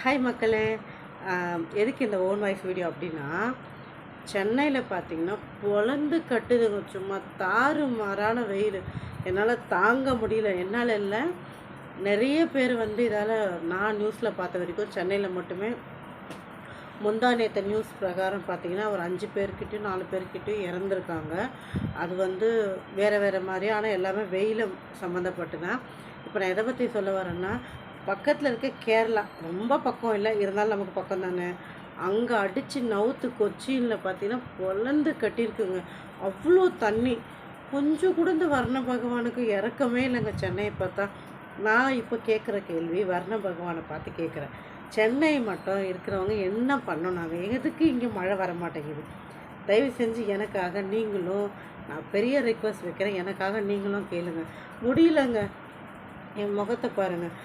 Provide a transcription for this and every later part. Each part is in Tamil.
ஹாய் மக்களே. எதுக்கு இந்த ஓன் வாய்ஸ் வீடியோ அப்படின்னா சென்னையில் பார்த்தீங்கன்னா பொழந்து கட்டுதுங்க. சும்மா தாறு மாறான வெயில். என்னால் தாங்க முடியல. என்னால் இல்லை. நிறைய பேர் வந்து இதால் நான் நியூஸில் பார்த்த வரைக்கும் சென்னையில் மட்டுமே. முந்தா நேற்று நியூஸ் பிரகாரம் பார்த்தீங்கன்னா ஒரு அஞ்சு பேர்கிட்டையும் நாலு பேர்கிட்டையும் இறந்துருக்காங்க. அது வந்து வேறு வேறு மாதிரி ஆனால் எல்லாமே வெயில் சம்மந்தப்பட்டு தான் இப்போ நான் எதை பற்றி சொல்ல வரேன்னா பக்கத்தில் இருக்க கேரளா ரொம்ப பக்கம் இல்லை இருந்தாலும் நமக்கு பக்கம் தானே. அங்கே அடித்து நவுத்து கொச்சின்ல பார்த்தீங்கன்னா பொலந்து கட்டியிருக்குங்க. அவ்வளோ தண்ணி. கொஞ்சம் கூட இந்த வர்ண பகவானுக்கு இறக்கமே இல்லைங்க சென்னையை பார்த்தா. நான் இப்போ கேட்குற கேள்வி வர்ண பகவானை பார்த்து கேட்குறேன் சென்னை மட்டும் இருக்கிறவங்க என்ன பண்ணணும் நாங்கள் எதுக்கு இங்கே மழை வர மாட்டேங்குது? தயவு செஞ்சு எனக்காக நீங்களும் நான் பெரிய ரெக்வஸ்ட் வைக்கிறேன் எனக்காக நீங்களும் கேளுங்க. முடியலங்க. என் முகத்தை பாருங்கள்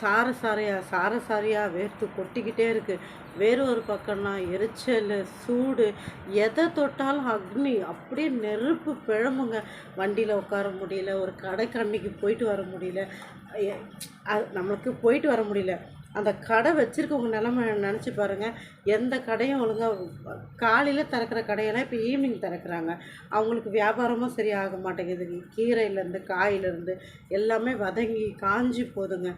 சார சாரையாக சார சாரையாக வேர்த்து கொட்டிக்கிட்டே இருக்குது வேறு ஒரு பக்கம்னா எரிச்சல் சூடு எதை தொட்டாலும் அக்னி. அப்படியே நெருப்பு பிழம்புங்க. வண்டியில் உட்கார முடியல ஒரு கடைக்கு அன்னைக்கு போயிட்டு வர முடியல. அது நம்மளுக்கு போயிட்டு வர முடியல. அந்த கடை வச்சுருக்கவங்க நிலமை நினச்சி பாருங்கள் எந்த கடையும் ஒழுங்காக காலையில் திறக்கிற கடையெல்லாம் இப்போ ஈவினிங் திறக்கிறாங்க. அவங்களுக்கு வியாபாரமும் சரியாக மாட்டேங்குது. கீரையிலேருந்து காயிலேருந்து எல்லாமே வதங்கி காஞ்சி போதுங்க.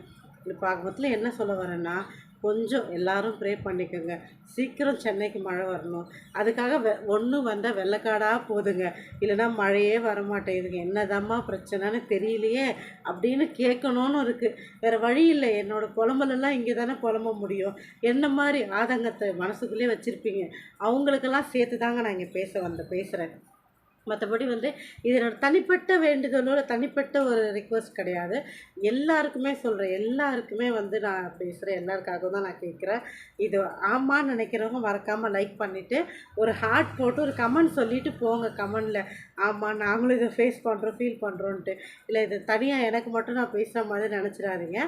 இப்போ ஆகமத்தில் என்ன சொல்ல வரேன்னா கொஞ்சம் எல்லாரும் ப்ரே பண்ணிக்கோங்க. சீக்கிரம் சென்னைக்கு மழை வரணும். அதுக்காக வெ ஒன்று வந்தால் வெள்ளைக்காடாக போதுங்க. இல்லைன்னா மழையே வர மாட்டேங்குதுங்க என்னதாம்மா பிரச்சனைன்னு தெரியலையே அப்படின்னு கேட்கணும்னு இருக்குது வேறு வழி இல்லை. என்னோடய புலம்பலெல்லாம் இங்கே தானே புலம்ப முடியும். என்ன மாதிரி ஆதங்கத்தை மனசுக்குள்ளே வச்சுருப்பீங்க. அவங்களுக்கெல்லாம் சேர்த்து தாங்க நான் இங்கே பேச வந்த பேசுகிறேன் மற்றபடி வந்து இது தனிப்பட்ட வேண்டுதலோட தனிப்பட்ட ஒரு ரிக்வஸ்ட் கிடையாது. எல்லாருக்குமே சொல்கிறேன் எல்லாருக்குமே வந்து நான் பேசுகிறேன் எல்லாருக்காகவும் தான் நான் கேட்குறேன் இது ஆமான்னு நினைக்கிறவங்க மறக்காமல் லைக் பண்ணிவிட்டு ஒரு ஹார்ட் போட்டு ஒரு கமெண்ட் சொல்லிவிட்டு போங்க. கமெண்டில் ஆமாம் நாங்களும் இதை ஃபேஸ் பண்ணுறோம் ஃபீல் பண்ணுறோன்ட்டு இல்லை இது தனியாக எனக்கு மட்டும் நான் பேசுகிற மாதிரி நினச்சிடாதீங்க.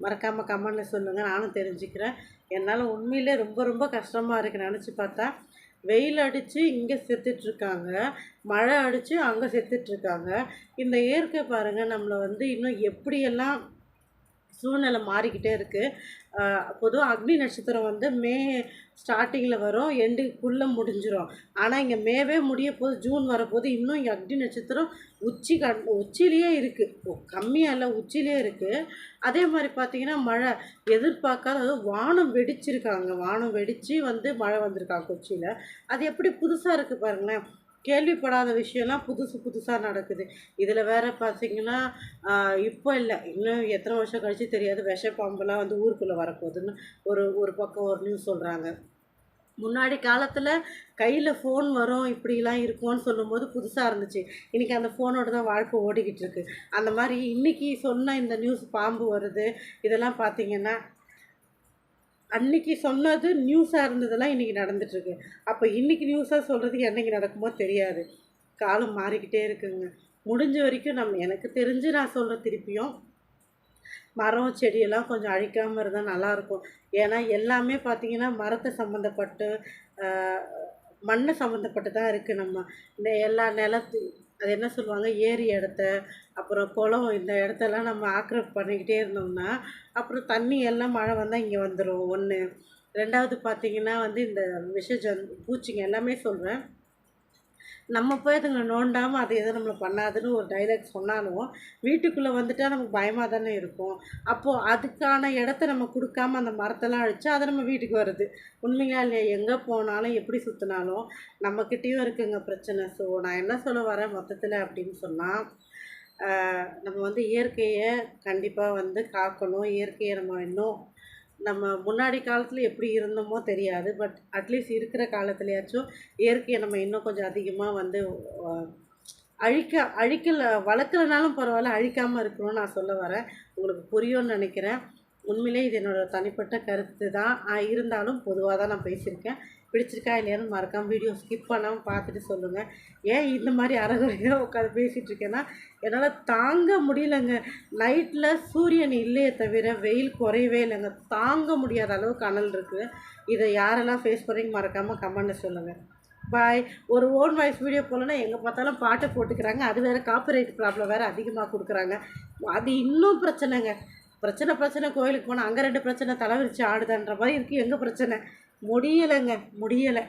மறக்காமல் கமெண்டில் சொல்லுங்கள் நானும் தெரிஞ்சுக்கிறேன். என்னால் உண்மையிலே ரொம்ப ரொம்ப கஷ்டமாக இருக்குது நினச்சி பார்த்தா வெயில் அடித்து இங்கே செத்துட்ருக்காங்க. மழை அடித்து அங்கே செத்துட்ருக்காங்க. இந்த இயற்கை பாருங்கள் நம்மளை வந்து இன்னும் எப்படியெல்லாம் சூழ்நிலை மாறிக்கிட்டே இருக்குது பொதுவாக அக்னி நட்சத்திரம் வந்து மே ஸ்டார்டிங்கில் வரும் எண்டுக்குள்ளே முடிஞ்சிடும் ஆனால் இங்கே மேவே முடிய போது ஜூன் வரப்போது இன்னும் இங்கே அக்னி நட்சத்திரம் உச்சி கண் உச்சிலேயே இருக்குது கம்மியாக இல்லை உச்சிலேயே இருக்குது அதே மாதிரி பார்த்திங்கன்னா மழை எதிர்பார்க்காத அதாவது வானம் வெடிச்சிருக்காங்க. வானம் வெடித்து வந்து மழை வந்திருக்காங்க கொச்சியில். அது எப்படி புதுசாக இருக்குது பாருங்களேன். கேள்விப்படாத விஷயம்லாம் புதுசு புதுசாக நடக்குது. இதில் வேறு பார்த்தீங்கன்னா இப்போ இல்லை. இன்னும் எத்தனை வருஷம் கழித்து தெரியாது. விஷ பாம்புலாம் வந்து ஊருக்குள்ளே வரப்போகுதுன்னு ஒரு ஒரு பக்கம் ஒரு நியூஸ் சொல்கிறாங்க முன்னாடி காலத்தில் கையில் ஃபோன் வரும் இப்படிலாம் இருக்கும்னு சொல்லும்போது புதுசாக இருந்துச்சு. இன்றைக்கி அந்த ஃபோனோட தான் வாழ்க்கை ஓடிக்கிட்டு இருக்குது அந்த மாதிரி இன்றைக்கி சொன்ன இந்த நியூஸ் பாம்பு வருது இதெல்லாம் பார்த்திங்கன்னா அன்னைக்கு சொன்னது நியூஸாக இருந்ததெல்லாம் இன்றைக்கி நடந்துட்டுருக்கு. அப்போ இன்றைக்கி நியூஸாக சொல்கிறதுக்கு என்னைக்கு நடக்குமோ தெரியாது. காலம் மாறிக்கிட்டே இருக்குங்க. முடிஞ்ச வரைக்கும் நம்ம எனக்கு தெரிஞ்சு நான் சொல்கிற திருப்பியும் மரம் செடியெல்லாம் கொஞ்சம் அழிக்காமல் இருந்தால் நல்லாயிருக்கும். ஏன்னா எல்லாமே பார்த்திங்கன்னா மரத்தை சம்மந்தப்பட்டு மண்ணை சம்மந்தப்பட்டு தான் இருக்குது நம்ம. இந்த எல்லா நிலத்து அது என்ன சொல்லுவாங்க? ஏரி இடத்த அப்புறம் குளம் இந்த இடத்தெல்லாம் நம்ம ஆக்கிரமிப்பு பண்ணிக்கிட்டே இருந்தோம்னா அப்புறம் தண்ணி எல்லாம் மழை வந்தால் இங்கே வந்துடும் ஒன்று ரெண்டாவது பார்த்தீங்கன்னா வந்து இந்த விஷ பூச்சிங்க எல்லாமே சொல்கிறேன் நம்ம போய் அதுங்களை நோண்டாமல் அது எதுவும் நம்மளை பண்ணாதுன்னு ஒரு டைலாக் சொன்னாலும் வீட்டுக்குள்ளே வந்துட்டால் நமக்கு பயமாக தானே இருக்கும். அப்போது அதுக்கான இடத்த நம்ம கொடுக்காம அந்த மரத்தெல்லாம் அழிச்சா அது நம்ம வீட்டுக்கு வருது. உண்மையா இல்லையா? எங்கே போனாலும் எப்படி சுற்றினாலும் நம்மக்கிட்டேயும் இருக்குங்க பிரச்சனை. ஸோ நான் என்ன சொல்ல வரேன் மொத்தத்தில் அப்படின்னு சொன்னால் நம்ம வந்து இயற்கையை கண்டிப்பாக வந்து காக்கணும். இயற்கையை நம்ம இன்னும் நம்ம முன்னாடி காலத்தில் எப்படி இருந்தோமோ தெரியாது. பட் அட்லீஸ்ட் இருக்கிற காலத்துலையாச்சும் இயற்கையை நம்ம இன்னும் கொஞ்சம் அதிகமாக வந்து அழிக்க அழிக்கல வளர்க்கலனாலும் பரவாயில்ல அழிக்காமல் இருக்கணும்னு நான் சொல்ல வரேன். உங்களுக்கு புரியும்னு நினைக்கிறேன். உண்மையிலே இது என்னோடய தனிப்பட்ட கருத்து தான் இருந்தாலும் பொதுவாக தான் நான் பேசியிருக்கேன். பிடிச்சிருக்கா இல்லையான்னு மறக்காம வீடியோ ஸ்கிப் பண்ணாமல் பார்த்துட்டு சொல்லுங்கள் ஏன் இந்த மாதிரி அறகுறையாக உட்காந்து பேசிகிட்டு இருக்கேன்னா என்னால் தாங்க முடியலங்க. நைட்டில் சூரியன் இல்லையே தவிர வெயில் குறையவே இல்லைங்க. தாங்க முடியாத அளவுக்கு அனல் இருக்குது இதை யாரெல்லாம் ஃபேஸ் பண்ணுறீங்க மறக்காமல் கமெண்ட்டில் சொல்லுங்கள் பாய் ஒரு ஓன் வாய்ஸ் வீடியோ போகலன்னா எங்கே பார்த்தாலும் பாட்டை போட்டுக்கிறாங்க. அது வேறு காப்பிரைட் ப்ராப்ளம் வேறு அதிகமாக கொடுக்குறாங்க. அது இன்னும் பிரச்சனைங்க. பிரச்சனை பிரச்சனை கோயிலுக்கு போனால் அங்கே ரெண்டு பிரச்சனை தலைவிரிச்சு ஆடுதான்ற மாதிரி இருக்குது எங்கள் பிரச்சனை? முடியலைங்க முடியலை.